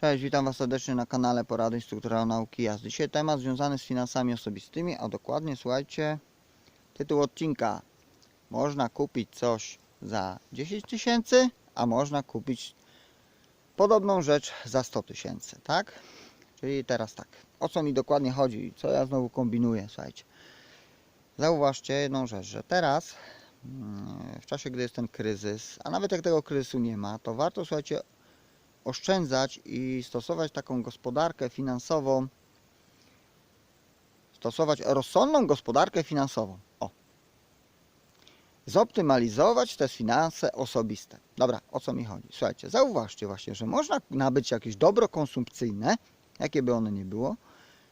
Cześć, witam Was serdecznie na kanale Porady Instruktora Nauki Jazdy. Dzisiaj temat związany z finansami osobistymi, a dokładnie słuchajcie, tytuł odcinka. Można kupić coś za 10 tysięcy, a można kupić podobną rzecz za 100 tysięcy, tak? Czyli teraz tak, o co mi dokładnie chodzi, co ja znowu kombinuję, słuchajcie. Zauważcie jedną rzecz, że teraz, mm, w czasie gdy jest ten kryzys, a nawet jak tego kryzysu nie ma, to warto, słuchajcie, oszczędzać i stosować taką gospodarkę finansową, stosować rozsądną gospodarkę finansową. O. Zoptymalizować te finanse osobiste. Dobra, o co mi chodzi? Słuchajcie, zauważcie właśnie, że można nabyć jakieś dobro konsumpcyjne, jakie by one nie było,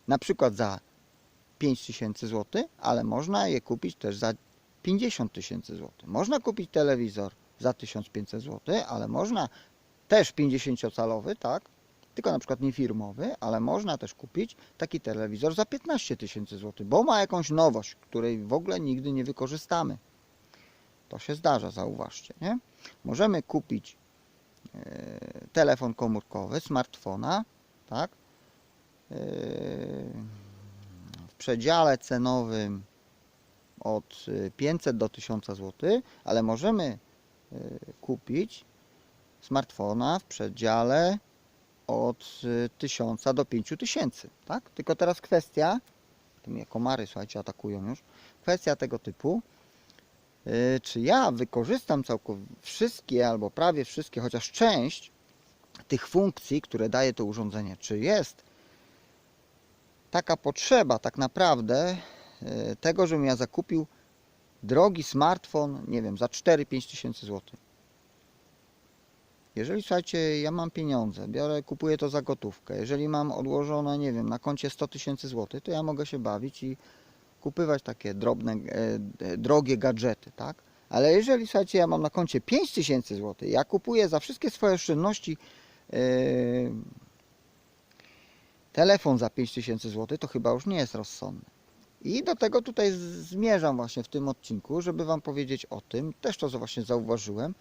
na przykład za 5000 zł, ale można je kupić też za 50 tysięcy złotych. Można kupić telewizor za 1500 zł, ale można też 50-calowy, tak? Tylko na przykład nie firmowy, ale można też kupić taki telewizor za 15 tysięcy złotych, bo ma jakąś nowość, której w ogóle nigdy nie wykorzystamy. To się zdarza, zauważcie, nie? Możemy kupić e, telefon komórkowy, smartfona, tak? E, w przedziale cenowym od e, 500 do 1000 zł, ale możemy e, kupić smartfona w przedziale od y, 1000 do 5000, tak? Tylko teraz kwestia, tu mnie komary, słuchajcie, atakują już, kwestia tego typu, y, czy ja wykorzystam całkowicie wszystkie albo prawie wszystkie, chociaż część tych funkcji, które daje to urządzenie, czy jest taka potrzeba tak naprawdę y, tego, żebym ja zakupił drogi smartfon, nie wiem, za 4-5 tysięcy złotych. Jeżeli słuchajcie, ja mam pieniądze, biorę, kupuję to za gotówkę. Jeżeli mam odłożone, nie wiem, na koncie 100 tysięcy złotych, to ja mogę się bawić i kupywać takie drobne, e, drogie gadżety, tak? Ale jeżeli słuchajcie, ja mam na koncie 5 tysięcy złotych, ja kupuję za wszystkie swoje oszczędności e, telefon za 5 tysięcy złotych, to chyba już nie jest rozsądne. I do tego tutaj zmierzam właśnie w tym odcinku, żeby Wam powiedzieć o tym, też to właśnie zauważyłem,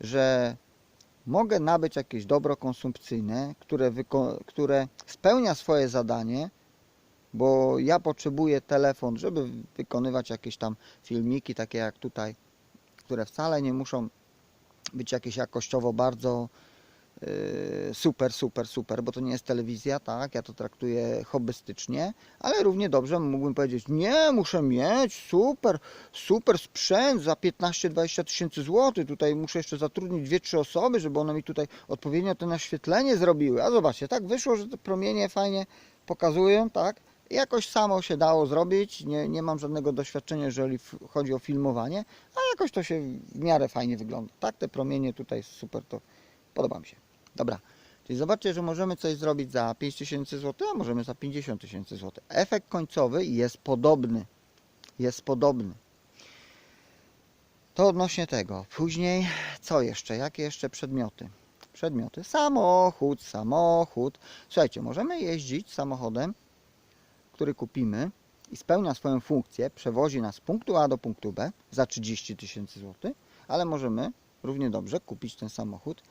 że mogę nabyć jakieś dobro konsumpcyjne, które, które spełnia swoje zadanie, bo ja potrzebuję telefon, żeby wykonywać jakieś tam filmiki, takie jak tutaj, które wcale nie muszą być jakieś jakościowo bardzo super, super, super, bo to nie jest telewizja, tak? Ja to traktuję hobbystycznie, ale równie dobrze mógłbym powiedzieć, nie, muszę mieć super, super sprzęt za 15-20 tysięcy złotych. Tutaj muszę jeszcze zatrudnić 2-3 osoby, żeby one mi tutaj odpowiednio to naświetlenie zrobiły. A zobaczcie, tak wyszło, że te promienie fajnie pokazują, tak? Jakoś samo się dało zrobić, nie, nie mam żadnego doświadczenia, jeżeli chodzi o filmowanie, a jakoś to się w miarę fajnie wygląda. Tak, te promienie tutaj super, to podoba mi się. Dobra, czyli zobaczcie, że możemy coś zrobić za 5 tysięcy złotych, a możemy za 50 tysięcy złotych. Efekt końcowy jest podobny. Jest podobny. To odnośnie tego. Później co jeszcze? Jakie jeszcze przedmioty? Przedmioty. Samochód, samochód. Słuchajcie, możemy jeździć samochodem, który kupimy i spełnia swoją funkcję, przewozi nas z punktu A do punktu B za 30 tysięcy złotych, ale możemy równie dobrze kupić ten samochód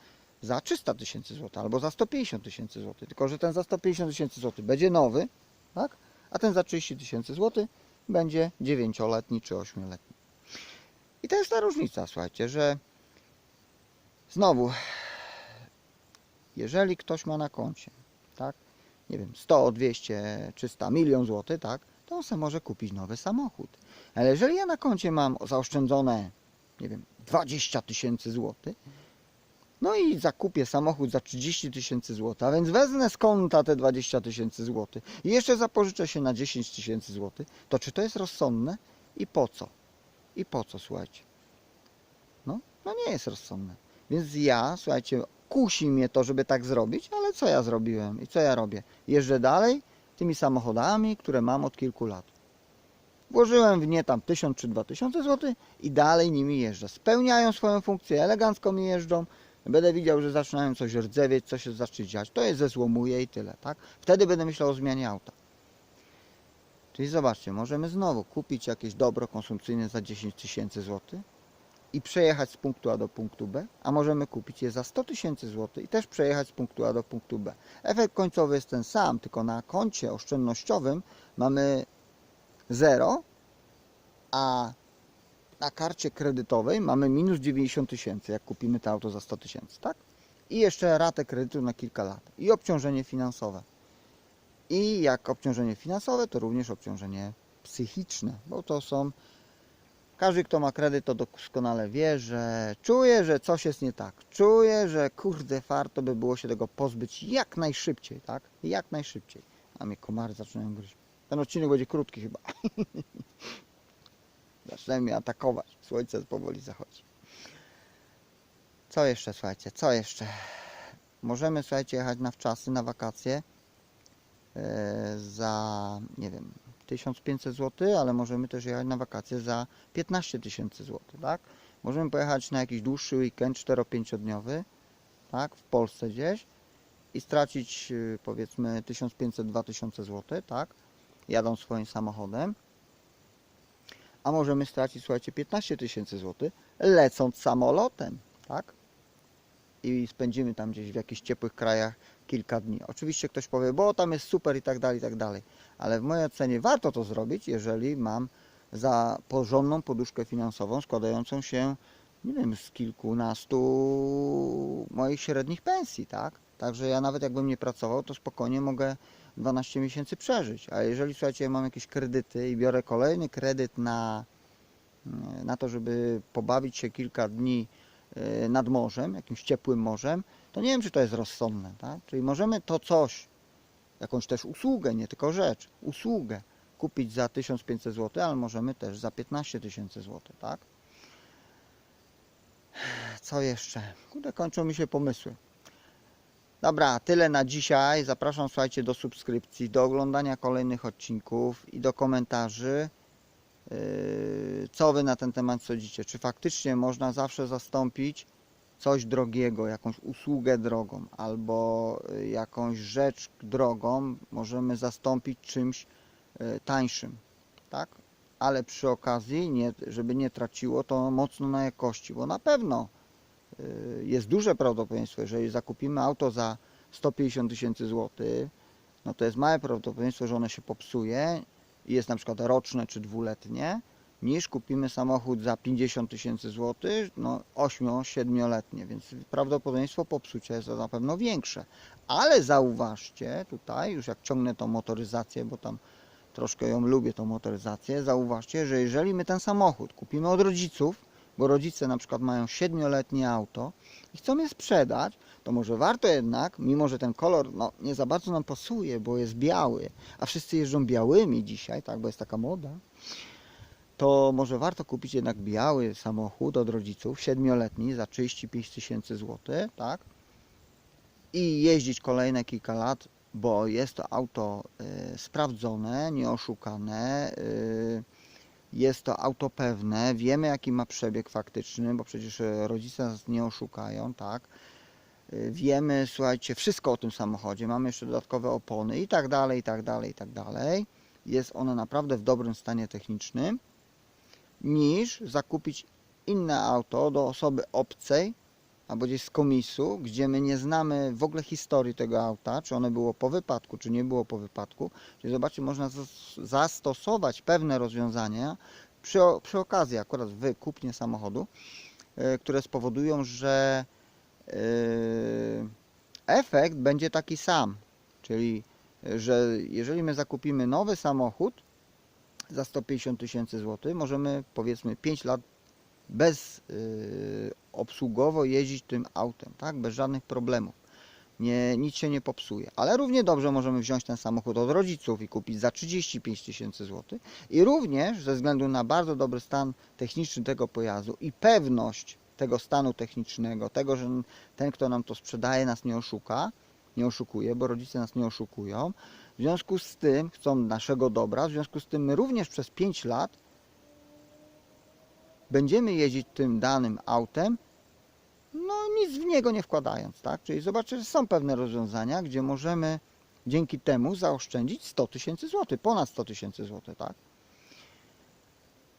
za 300 tysięcy złotych albo za 150 tysięcy złotych. Tylko, że ten za 150 tysięcy złotych będzie nowy, tak? a ten za 30 tysięcy złotych będzie 9-letni czy 8-letni. I to jest ta różnica, słuchajcie, że znowu, jeżeli ktoś ma na koncie, tak, nie wiem, 100, 200, 300, milion złotych, tak, to on sobie może kupić nowy samochód. Ale jeżeli ja na koncie mam zaoszczędzone, nie wiem, 20 tysięcy złotych, no i zakupię samochód za 30 tysięcy złotych, a więc wezmę z konta te 20 tysięcy złotych i jeszcze zapożyczę się na 10 tysięcy złotych, to czy to jest rozsądne i po co? I po co, słuchajcie? No, no nie jest rozsądne. Więc ja, słuchajcie, kusi mnie to, żeby tak zrobić, ale co ja zrobiłem i co ja robię? Jeżdżę dalej tymi samochodami, które mam od kilku lat. Włożyłem w nie tam 1000 czy 2000 zł i dalej nimi jeżdżę. Spełniają swoją funkcję, elegancko mi jeżdżą. Będę widział, że zaczynają coś rdzewieć, coś się zacznie dziać. To je zezłomuję i tyle, tak? Wtedy będę myślał o zmianie auta. Czyli zobaczcie, możemy znowu kupić jakieś dobro konsumpcyjne za 10 tysięcy złotych i przejechać z punktu A do punktu B, a możemy kupić je za 100 tysięcy złotych i też przejechać z punktu A do punktu B. Efekt końcowy jest ten sam, tylko na koncie oszczędnościowym mamy 0, a na karcie kredytowej mamy minus 90 tysięcy, jak kupimy to auto za 100 tysięcy, tak? I jeszcze ratę kredytu na kilka lat. I obciążenie finansowe. I jak obciążenie finansowe, to również obciążenie psychiczne, bo to są. Każdy, kto ma kredyt, to doskonale wie, że czuje, że coś jest nie tak. Czuje, że kurde, warto by było się tego pozbyć jak najszybciej, tak? Jak najszybciej. A mnie komary zaczynają gryźć. Ten odcinek będzie krótki chyba. Zaczynają mnie atakować. Słońce powoli zachodzi. Co jeszcze, słuchajcie, co jeszcze? Możemy, słuchajcie, jechać na wczasy, na wakacje e, za, nie wiem, 1500 zł, ale możemy też jechać na wakacje za 15 tysięcy zł, tak? Możemy pojechać na jakiś dłuższy weekend, 4-5 dniowy, tak, w Polsce gdzieś i stracić y, powiedzmy 1500-2000 zł, tak, jadą swoim samochodem. A możemy stracić, słuchajcie, 15 tysięcy złotych lecąc samolotem, tak? I spędzimy tam gdzieś w jakichś ciepłych krajach kilka dni. Oczywiście ktoś powie, bo tam jest super i tak dalej, i tak dalej. Ale w mojej ocenie warto to zrobić, jeżeli mam za porządną poduszkę finansową składającą się, nie wiem, z kilkunastu moich średnich pensji, tak? Także ja nawet jakbym nie pracował, to spokojnie mogę 12 miesięcy przeżyć. A jeżeli, słuchajcie, mam jakieś kredyty i biorę kolejny kredyt na, na to, żeby pobawić się kilka dni e, nad morzem, jakimś ciepłym morzem, to nie wiem, czy to jest rozsądne, tak? Czyli możemy to coś, jakąś też usługę, nie tylko rzecz, usługę kupić za 1500 zł, ale możemy też za 15 tysięcy złotych, tak? Co jeszcze? Kurde, kończą mi się pomysły. Dobra, tyle na dzisiaj. Zapraszam, słuchajcie, do subskrypcji, do oglądania kolejnych odcinków i do komentarzy. Yy, Co Wy na ten temat sądzicie? Czy faktycznie można zawsze zastąpić coś drogiego, jakąś usługę drogą albo y, jakąś rzecz drogą możemy zastąpić czymś y, tańszym, tak? Ale przy okazji, nie, żeby nie traciło to mocno na jakości, bo na pewno jest duże prawdopodobieństwo, jeżeli zakupimy auto za 150 tysięcy złotych, no to jest małe prawdopodobieństwo, że ono się popsuje i jest na przykład roczne czy dwuletnie, niż kupimy samochód za 50 tysięcy złotych, no 8-7-letnie, więc prawdopodobieństwo popsucia jest na pewno większe. Ale zauważcie tutaj, już jak ciągnę tą motoryzację, bo tam troszkę ją lubię, tą motoryzację, zauważcie, że jeżeli my ten samochód kupimy od rodziców, bo rodzice na przykład mają 7-letnie auto i chcą je sprzedać, to może warto jednak, mimo że ten kolor no, nie za bardzo nam pasuje, bo jest biały, a wszyscy jeżdżą białymi dzisiaj, tak, bo jest taka moda, to może warto kupić jednak biały samochód od rodziców, 7-letni za 35 tysięcy złotych, tak? I jeździć kolejne kilka lat, bo jest to auto y, sprawdzone, nieoszukane, y, jest to auto pewne, wiemy jaki ma przebieg faktyczny, bo przecież y, rodzice nas nie oszukają, tak? Y, Wiemy, słuchajcie, wszystko o tym samochodzie, mamy jeszcze dodatkowe opony i tak dalej, i tak dalej, i tak dalej. Jest ono naprawdę w dobrym stanie technicznym niż zakupić inne auto do osoby obcej albo gdzieś z komisu, gdzie my nie znamy w ogóle historii tego auta, czy ono było po wypadku, czy nie było po wypadku. Czyli zobaczcie, można zas- zastosować pewne rozwiązania przy, przy okazji akurat w kupnie samochodu, e, które spowodują, że e, efekt będzie taki sam. Czyli, e, że jeżeli my zakupimy nowy samochód, za 150 tysięcy złotych możemy powiedzmy 5 lat bez y, obsługowo jeździć tym autem, tak? Bez żadnych problemów. Nie, nic się nie popsuje. Ale równie dobrze możemy wziąć ten samochód od rodziców i kupić za 35 tysięcy złotych. I również ze względu na bardzo dobry stan techniczny tego pojazdu i pewność tego stanu technicznego, tego, że ten, kto nam to sprzedaje, nas nie oszuka, nie oszukuje, bo rodzice nas nie oszukują. W związku z tym chcą naszego dobra, w związku z tym my również przez 5 lat będziemy jeździć tym danym autem, no nic w niego nie wkładając, tak? Czyli zobaczcie, że są pewne rozwiązania, gdzie możemy dzięki temu zaoszczędzić 100 tysięcy złotych, ponad 100 tysięcy złotych, tak?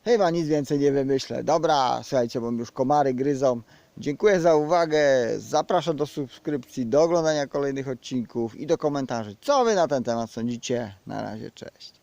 Chyba nic więcej nie wymyślę. Dobra, słuchajcie, bo już komary gryzą. Dziękuję za uwagę. Zapraszam do subskrypcji, do oglądania kolejnych odcinków i do komentarzy. Co wy na ten temat sądzicie? Na razie, cześć.